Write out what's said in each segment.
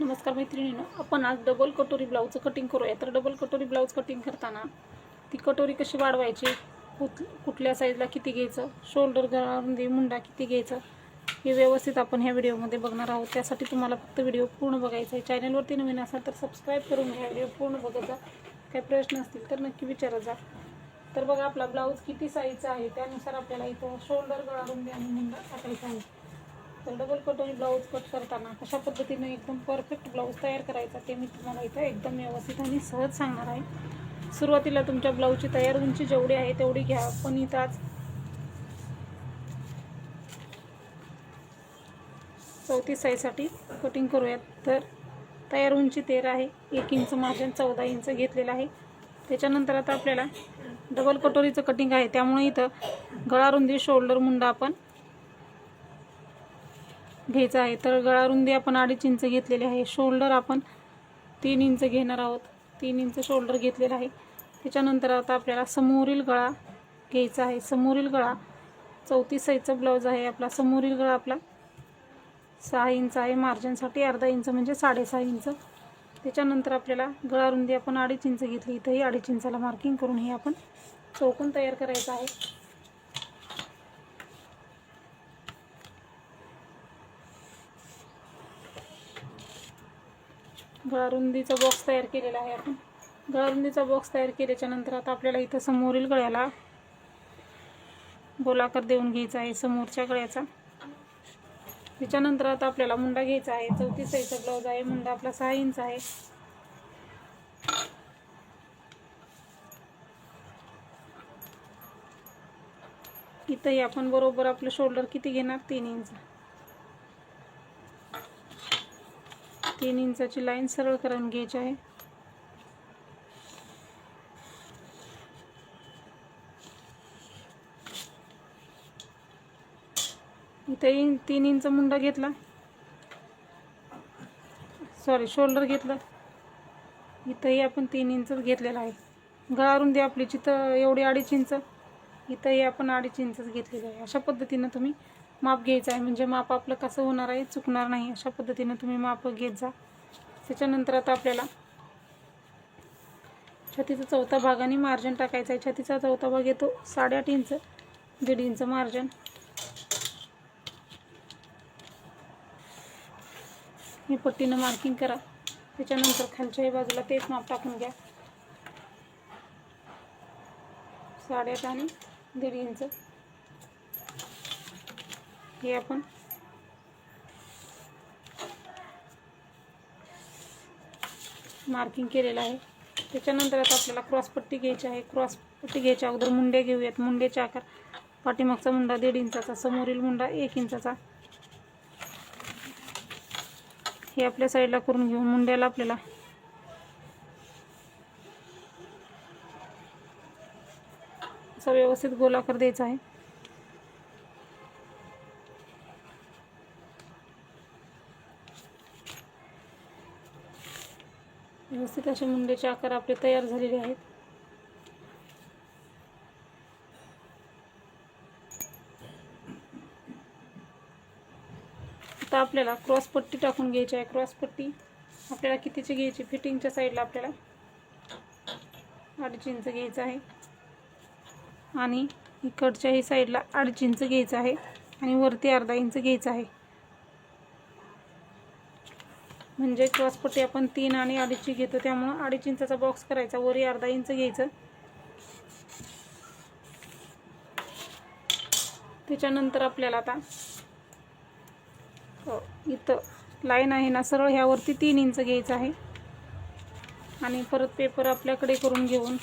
नमस्कार मैत्रिणीनं आपण आज डबल कटोरी ब्लाऊजचं कटिंग करूया. तर डबल कटोरी ब्लाऊज कटिंग करताना ती कटोरी कशी वाढवायची कुठ कुठल्या साईजला किती घ्यायचं शोल्डर रुंदी मुंडा किती घ्यायचं हे व्यवस्थित आपण ह्या व्हिडिओमध्ये बघणार आहोत. त्यासाठी तुम्हाला फक्त व्हिडिओ पूर्ण बघायचा आहे. चॅनलवरती नवीन असाल तर सबस्क्राईब करून घ्या. व्हिडिओ पूर्ण बघत जा. काही प्रश्न असतील तर नक्की विचारत जा. तर बघा आपला ब्लाऊज किती साईजचा आहे? त्यानुसार आपल्याला इथं शोल्डर गळा रुंदी आणि मुंडा टाकायचा आहे. तर डबल कटोरी ब्लाऊज कट करताना कशा पद्धतीनं एकदम परफेक्ट ब्लाऊज तयार करायचा ते मी तुम्हाला इथं एकदम व्यवस्थित आणि सहज सांगणार आहे. सुरुवातीला तुमच्या ब्लाऊजची तयार उंची जेवढी आहे तेवढी घ्या पण इथं आज चौतीस साईजसाठी कटिंग करूयात. तर तयार उंची तेरा आहे एक इंच मार्जिन चौदा इंच घेतलेलं आहे. त्याच्यानंतर आता आपल्याला डबल कटोरीचं कटिंग आहे त्यामुळे इथं गळा रुंदी शोल्डर मुंडा आपण घ्यायचा आहे. तर गळा रुंदी आपण अडीच इंच घेतलेली आहे. शोल्डर आपण तीन इंच घेणार आहोत. तीन इंच शोल्डर घेतलेला आहे. त्याच्यानंतर आता आपल्याला समोरील गळा घ्यायचा आहे. समोरील गळा चौतीस साईजचा ब्लाऊज आहे आपला. समोरील गळा आपला सहा इंच आहे. मार्जिनसाठी अर्धा इंच म्हणजे साडेसहा इंच. त्याच्यानंतर आपल्याला गळा रुंदी आपण अडीच इंच घेतली. इथंही अडीच इंचाला मार्किंग करून हे आपण चौकून तयार करायचं आहे. गळारुंदीचा बॉक्स तयार केलेला आहे आपण. गळारुंदीचा बॉक्स तयार केल्याच्यानंतर आता आपल्याला इथं समोरील गळ्याला गोलाकार देऊन घ्यायचा आहे समोरच्या गळ्याचा. त्याच्यानंतर आता आपल्याला मुंडा घ्यायचा आहे चौतीस साईजचा ब्लाऊज आहे मुंडा आपला सहा इंच आहे. इथंही आपण बरोबर आपलं शोल्डर किती घेणार? तीन इंच. तीन इंचाची लाईन सरळ करून घ्यायची आहे. इथंही तीन इंच मुंडा घेतला. सॉरी शोल्डर घेतलं. इथंही आपण तीन इंचच घेतलेला आहे. गळा द्या आपली जिथं एवढी अडीच इंच. इथंही आपण अडीच इंचच घेतलेलं आहे. अशा पद्धतीनं तुम्ही माप घ्यायचं आहे. म्हणजे माप आपलं कसं होणार आहे चुकणार नाही अशा पद्धतीनं तुम्ही माप घेत जा. त्याच्यानंतर आता आपल्याला छातीचा चौथा भागाने मार्जन मार्जिन आहे. छातीचा चौथा भाग येतो साडेआठ इंच दीड इंच मार्जिन ही पट्टीनं मार्किंग करा. त्याच्यानंतर खालच्याही बाजूला तेच माप टाकून घ्या. साडेआठ आणि दीड इंच. हे आपण मार्किंग केलेलं आहे. त्याच्यानंतर आता आपल्याला क्रॉसपट्टी घ्यायची आहे. क्रॉसपट्टी घ्यायच्या अगोदर मुंडे घेऊयात. मुंडेचे आकार पाठीमागचा मुंडा दीड इंचाचा समोरील मुंडा एक इंचाचा. हे आपल्या साईडला करून घेऊ. मुंड्याला आपल्याला असा व्यवस्थित गोलाकार द्यायचा आहे. व्यवस्थित असे मुंड्याचे आकार आपले तयार झालेले आहेत. आता आपल्याला क्रॉसपट्टी टाकून घ्यायची आहे. क्रॉसपट्टी आपल्याला कितीची घ्यायची? फिटिंगच्या साईडला आपल्याला अडीच इंच घ्यायचं आहे. आणि इकडच्याही साईडला अडीच इंच घ्यायचं आहे. आणि वरती अर्धा इंच घ्यायचं आहे. म्हणजे क्रॉसपट्टी आपण तीन आणि अडीचची घेतो त्यामुळं अडीच इंचाचा बॉक्स करायचा वरी अर्धा इंच घ्यायचं. त्याच्यानंतर आपल्याला आता हो, इथं लाईन आहे ना सरळ ह्यावरती तीन इंच घ्यायचं आहे. आणि परत पेपर आपल्याकडे करून घेऊन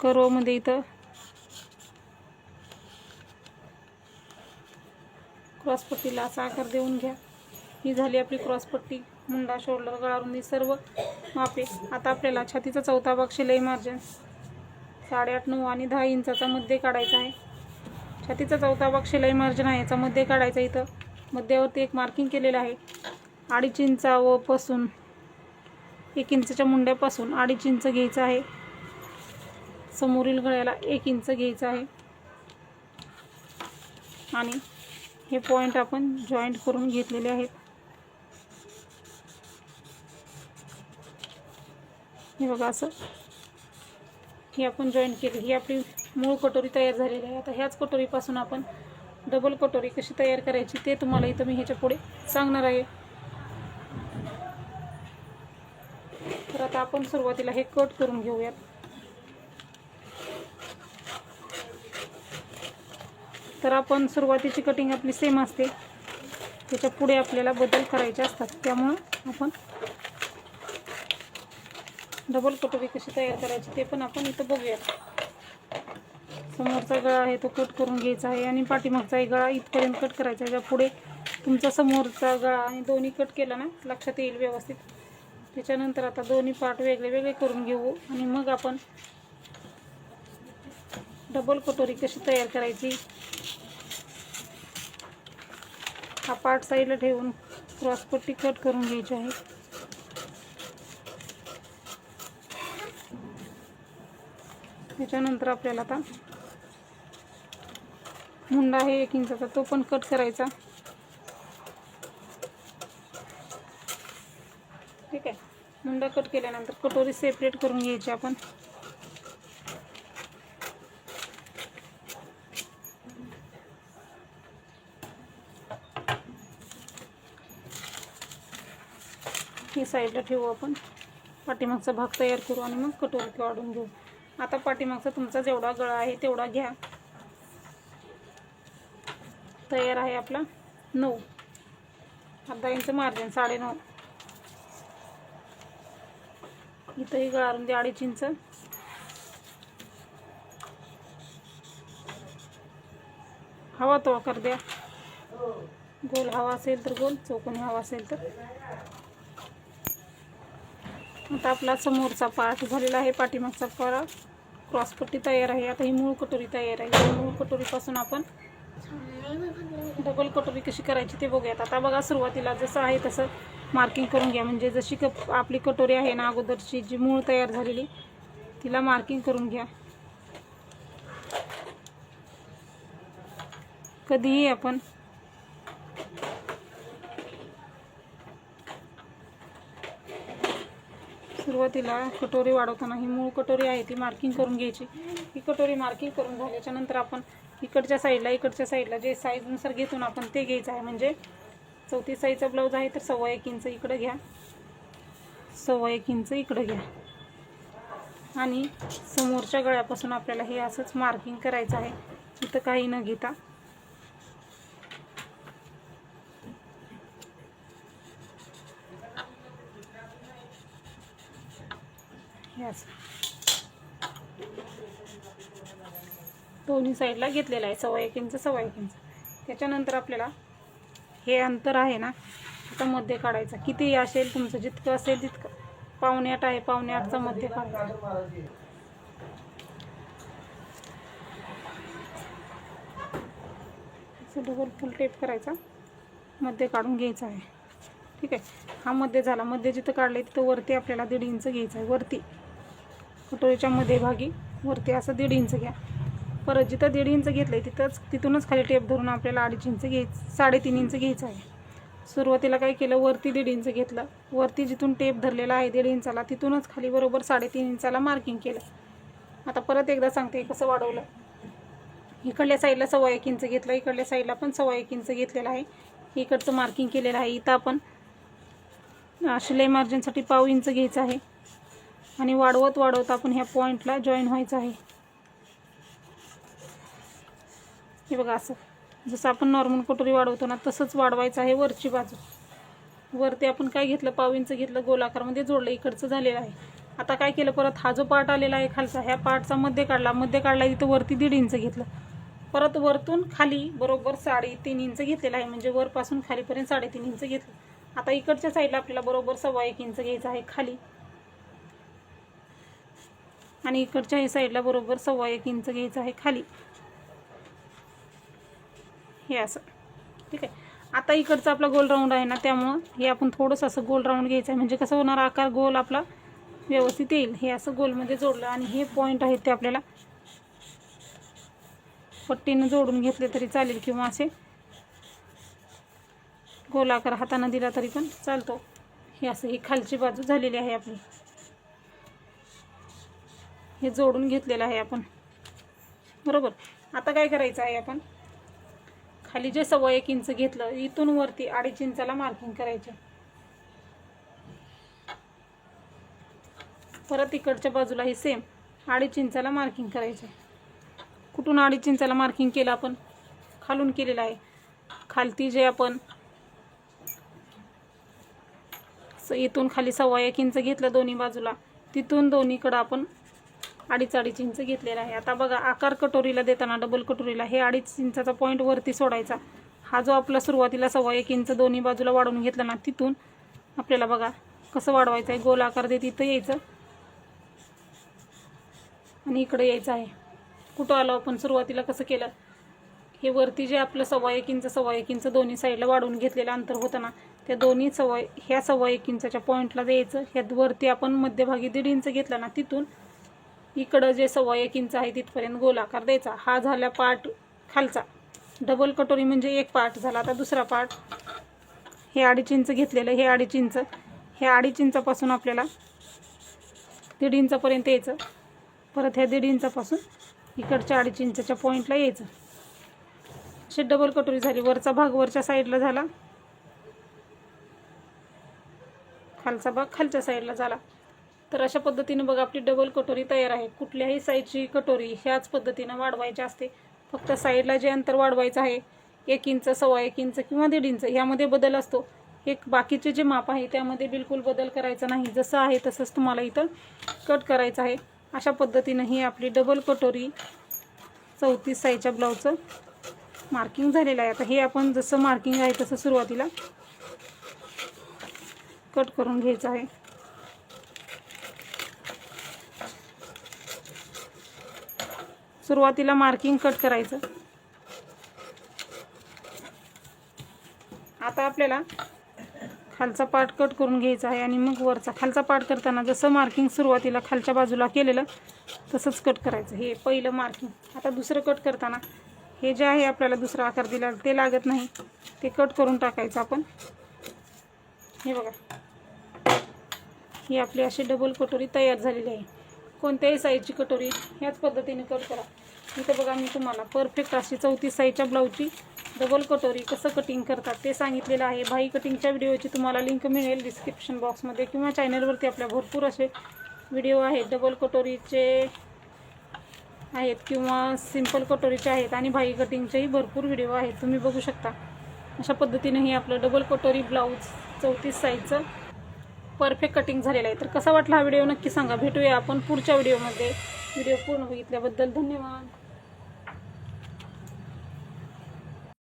कर्वमध्ये इथं क्रॉसपट्टीला असा आकार देऊन घ्या. ही झाली आपली क्रॉसपट्टी मुंडा शोल्डर गळारुंदी सर्व मापे आता आपल्याला छातीचा चौथा भाग शिलाई मार्जिन साडेआठ नऊ आणि दहा इंचाचा मध्ये काढायचा आहे. छातीचा चौथा भाग शिलाई मार्जिन आहे. याचा मध्ये काढायचा इथं. मध्यावरती एक मार्किंग केलेलं आहे. अडीच इंचा व पासून एक इंचच्या मुंड्यापासून अडीच इंच घ्यायचं आहे. समोरील गळ्याला एक इंच घ्यायचं आहे. आणि हे पॉईंट आपण जॉईंट करून घेतलेले आहेत. हे बघा असं. ही आपण जॉईन केली. ही आपली मूळ कटोरी तयार झालेली आहे. आता ह्याच कटोरीपासून आपण डबल कटोरी कशी तयार करायची ते तुम्हाला इथं मी ह्याच्या पुढे सांगणार आहे. तर आता आपण सुरुवातीला हे कट करून घेऊयात. तर आपण सुरुवातीची कटिंग आपली सेम असते. त्याच्या पुढे आपल्याला बदल करायचे असतात. त्यामुळं आपण डबल कटोरी कशी तयार करायची ते पण आपण इथं बघूयात. समोरचा गळा आहे तो कट करून घ्यायचा आहे आणि पाठीमागचाही गळा इथपर्यंत कट करायचा आहे. पुढे तुमचा समोरचा गळा आणि दोन्ही कट केला ना लक्षात येईल व्यवस्थित. त्याच्यानंतर आता दोन्ही पार्ट वेगळे वेगळे करून घेऊ आणि मग आपण डबल कटोरी कशी तयार करायची? हा पार्ट साईडला ठेवून क्रॉसपट्टी कट करून घ्यायची आहे. त्याच्यानंतर आपल्याला आता मुंडा आहे एक इंचाचा तो पण कट करायचा. ठीक आहे. मुंडा कट केल्यानंतर कटोरी सेपरेट करून घ्यायची आपण. ही साईडला ठेवू आपण. पाठीमागचा भाग तयार करू आणि मग कटोरीत वाढून घेऊ. आता पाठीमागचा तुमचा जेवढा गळा आहे तेवढा घ्या. तयार आहे आपला नऊ. अर्धा इंच मार्जिन साडेनऊ. इथंही गळारून द्या म्हणजे अडीच इंच हवा तो आकार द्या. गोल हवा असेल तर गोल चौकोनी हवा असेल तर. आता आपला समोरचा पार्ट झालेला आहे पाठीमागचा पारा क्रॉसपट्टी तयार आहे. आता ही मूळ कटोरी तयार आहे. मूळ कटोरीपासून आपण डबल कटोरी कशी करायची ते बघूयात. आता बघा सुरुवातीला जसं आहे तसं मार्किंग करून घ्या. म्हणजे जशी कप आपली कटोरी आहे ना अगोदरची जी मूळ तयार झालेली तिला मार्किंग करून घ्या. कधीही आपण सुरुवातीला कटोरी वाढवताना ही मूळ कटोरी आहे ती मार्किंग करून घ्यायची. ही कटोरी मार्किंग करून झाल्याच्यानंतर आपण इकडच्या साईडला इकडच्या साईडला जे साईजनुसार घेतो ना आपण ते घ्यायचं आहे. म्हणजे चौथी साईजचा ब्लाऊज आहे तर सव्वा एक इंच इकडं घ्या. सव्वा एक इंच इकडं घ्या. आणि समोरच्या गळ्यापासून आपल्याला हे असंच मार्किंग करायचं आहे. इथं काही न घेता हे असं दोन्ही साईडला घेतलेला आहे सव्वा एक इंच सव्वा एक इंच. त्याच्यानंतर आपल्याला हे अंतर आहे ना आता मध्ये काढायचं. किती असेल तुमचं जितकं असेल तितकं. पावणे आठ आहे पावणे आठचा मध्ये काढायचा डबल फुल टेप करायचा. मध्ये काढून घ्यायचा आहे. ठीक आहे? हा मध्ये झाला. मध्ये जिथं काढलं तिथं वरती आपल्याला दीड इंच घ्यायचं आहे. वरती. कटोरीच्या मध्ये भागी वरती असं दीड इंच घ्या. परत जिथं दीड इंच घेतलं आहे तिथंच तिथूनच खाली टेप धरून आपल्याला अडीच इंच घ्यायचं साडेतीन इंच घ्यायचं आहे. सुरुवातीला काय केलं वरती दीड इंच घेतलं. वरती जिथून टेप धरलेला आहे दीड इंचाला तिथूनच खाली बरोबर साडेतीन इंचाला मार्किंग केलं. आता परत एकदा सांगते कसं वाढवलं. इकडल्या साईडला सव्वा एक इंच घेतलं इकडल्या साईडला पण सव्वा एक इंच घेतलेलं आहे. इकडचं मार्किंग केलेलं आहे इथं आपण शिलाई मार्जिनसाठी पाव इंच घ्यायचं आहे. आणि वाढवत वाढवत आपण ह्या पॉईंटला जॉईन व्हायचं आहे. हे बघा असं. जसं आपण नॉर्मल कटोरी वाढवतो ना तसंच वाढवायचं आहे वरची बाजू. वरती आपण काय घेतलं? पाव घेतलं गोलाकारमध्ये जोडलं. इकडचं झालेलं आहे. आता काय केलं परत? हा जो पार्ट आलेला आहे खालचा ह्या पार्टचा मध्ये काढला. मध्ये काढला तिथं वरती दीड इंच घेतलं. परत वरतून खाली बरोबर साडेतीन इंच घेतलेलं आहे. म्हणजे वरपासून खालीपर्यंत साडेतीन इंच घेतलं. आता इकडच्या साईडला आपल्याला बरोबर सव्वा एक इंच घ्यायचं आहे खाली. आणि इकडच्या हे साईडला बरोबर सव्वा एक इंच घ्यायचं आहे खाली. हे असं. ठीक आहे. आता इकडचा आपला गोल राऊंड आहे ना त्यामुळं हे आपण थोडंसं असं गोल राऊंड घ्यायचं आहे. म्हणजे कसं होणार आकार गोल आपला व्यवस्थित येईल. हे असं गोलमध्ये जोडलं आणि हे पॉईंट आहेत ते आपल्याला पट्टीनं जोडून घेतले तरी चालेल किंवा असे गोलाकार हातानं दिला तरी पण चालतो. हे असं ही खालची बाजू झालेली आहे आपली. हे जोडून घेतलेलं आहे आपण. बरोबर. आता काय करायचं आहे आपण? खाली जे सव्वा एक इंच घेतलं इथून वरती अडीच इंचाला मार्किंग करायचे. परत इकडच्या बाजूला हे सेम अडीच इंचाला मार्किंग करायचे. कुठून अडीच इंचाला मार्किंग केलं आपण? खालून केलेलं आहे. खालती जे आपण स- इथून खाली सव्वा एक इंच घेतलं दोन्ही बाजूला तिथून दोन्हीकडं आपण अडीच अडीच इंच घेतलेला आहे. आता बघा आकार कटोरीला देताना डबल कटोरीला हे अडीच इंचाचा पॉईंट वरती सोडायचा. हा जो आपला सुरुवातीला सव्वा एक इंच दोन्ही बाजूला वाढवून घेतला ना तिथून आपल्याला बघा कसं वाढवायचं आहे. गोल आकार देत इथं यायचं. आणि इकडे यायचं आहे. कुठं आलो आपण? सुरुवातीला कसं केलं? हे वरती जे आपलं सव्वा एक इंच सव्वा एक इंच दोन्ही साईडला वाढवून घेतलेलं अंतर होतं ना त्या दोन्ही सव्वा ह्या सव्वा एक इंचाच्या पॉईंटला द्यायचं. ह्यात वरती आपण मध्यभागी दीड इंच घेतला ना तिथून इकडं जे सव्वा एक इंच आहे तिथपर्यंत गोलाकार द्यायचा. हा झाला पार्ट खालचा. डबल कटोरी म्हणजे एक पार्ट झाला. आता दुसरा पार्ट हे अडीच इंच घेतलेलं हे अडीच इंच. हे अडीच इंचापासून आपल्याला दीड इंचापर्यंत यायचं. परत ह्या दीड इंचापासून इकडच्या अडीच इंचाच्या पॉईंटला यायचं. अशी डबल कटोरी झाली. वरचा भाग वरच्या साईडला झाला. खालचा भाग खालच्या साईडला झाला. तर अशा पद्धतीनं बघा आपली डबल कटोरी तयार आहे. कुठल्याही साईजची कटोरी ह्याच पद्धतीनं वाढवायची असते. फक्त साईडला जे अंतर वाढवायचं आहे एक इंच सव्वा एक इंच किंवा दीड इंच ह्यामध्ये बदल असतो. एक बाकीचे जे माप आहे त्यामध्ये बिलकुल बदल करायचा नाही. जसं आहे तसंच तुम्हाला इथं कट करायचं आहे. अशा पद्धतीनं ही आपली डबल कटोरी चौतीस साईजच्या ब्लाऊजचं मार्किंग झालेलं आहे. आता हे आपण जसं मार्किंग आहे तसं सुरुवातीला कट करून घ्यायचं आहे. सुरुवातीला मार्किंग कट करायचं. आता आपल्याला खालचा पार्ट कट करून घ्यायचा आहे आणि मग वरचा. खालचा पार्ट करताना जसं मार्किंग सुरुवातीला खालच्या बाजूला केलेलं तसंच कट करायचं. हे पहिलं मार्किंग आता दुसरं कट करताना हे जे आहे आपल्याला दुसरा आकार दिला ते लागत नाही. ते कट करून टाकायचं आपण. हे बघा. ही आपली अशी डबल कटोरी तयार झालेली आहे. कोणत्याही साईजची कटोरी ह्याच पद्धतीने कट करा. इथं बघा मी तुम्हाला परफेक्ट अशी चौतीस साईजच्या ब्लाऊजची डबल कटोरी कसं कटिंग करतात ते सांगितलेलं आहे. भाई कटिंगच्या व्हिडिओची तुम्हाला लिंक मिळेल डिस्क्रिप्शन बॉक्समध्ये किंवा चॅनलवरती आपल्या भरपूर असे व्हिडिओ आहेत. डबल कटोरीचे आहेत किंवा सिंपल कटोरीचे आहेत आणि भाई कटिंगचेही भरपूर व्हिडिओ आहेत. तुम्ही बघू शकता. अशा पद्धतीने हे आपलं डबल कटोरी ब्लाऊज चौतीस साईजचं परफेक्ट कटिंग झालेलं आहे. तर कसा वाटला हा व्हिडिओ नक्की सांगा. भेटूया आपण पुढच्या व्हिडिओमध्ये व्हिडिओ पूर्ण बघितल्याबद्दल धन्यवाद.